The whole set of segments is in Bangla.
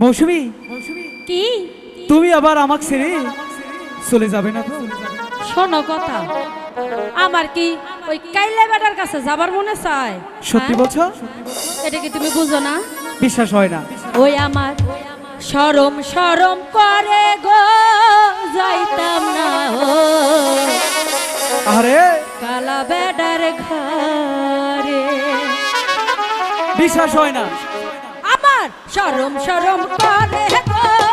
মৌসুমি কি? তুমি আবার আমার ছেড়ে চলে যাবে না তো? শোনো কথা। আমার কি ওই কাইলে বেটার কাছে যাবার মনে চায়? সত্যি হ্যাঁ? বলছো? এটা কি তুমি বুঝো না? বিশ্বাস হয় না। ওই আমার সরম সরম করে গো যাইতাম না আরে কালা বেটার ঘরে। বিশ্বাস হয় না। সরম সরম পারে গো।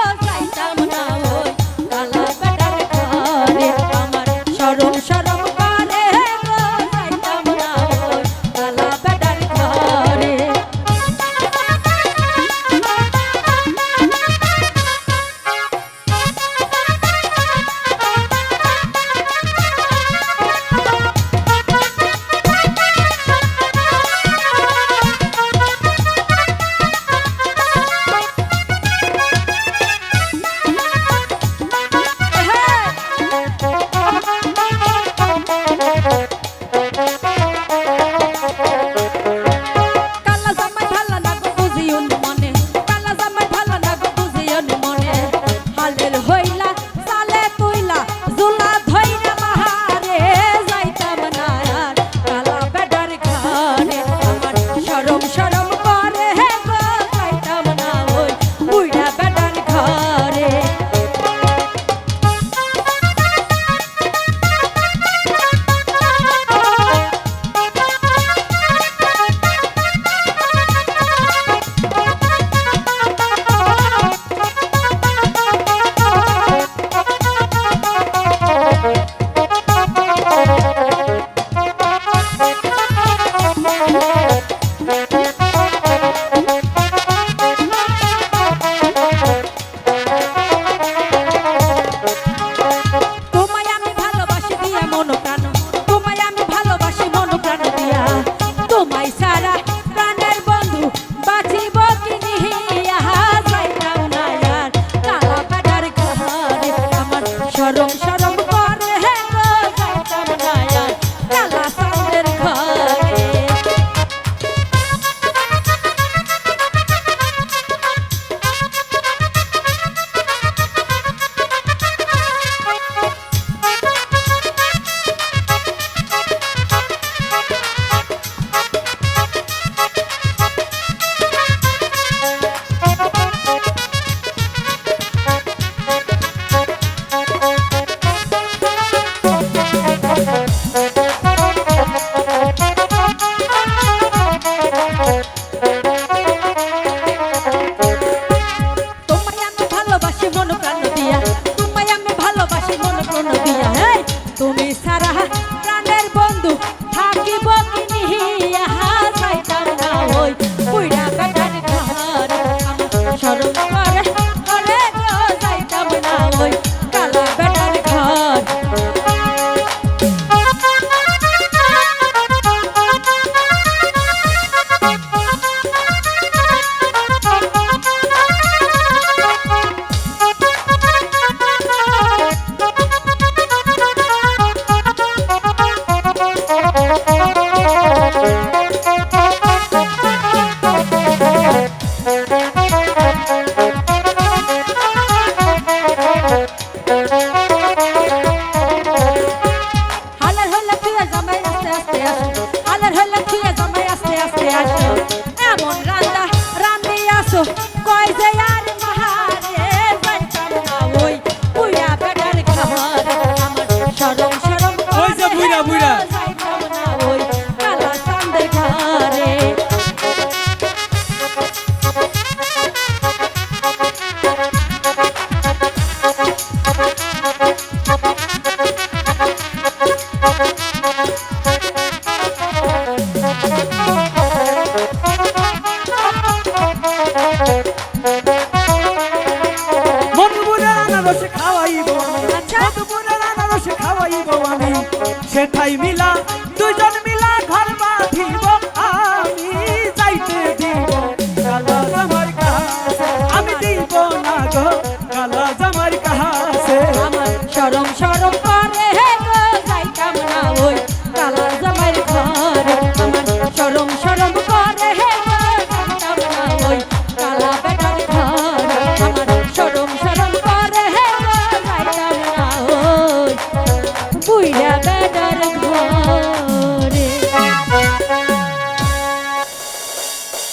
rong sa তুমি সারা খাওয়াইব মধুপুরের আচ্ছা, আনারস সেটাই মিলা দুজন মিলা ঘর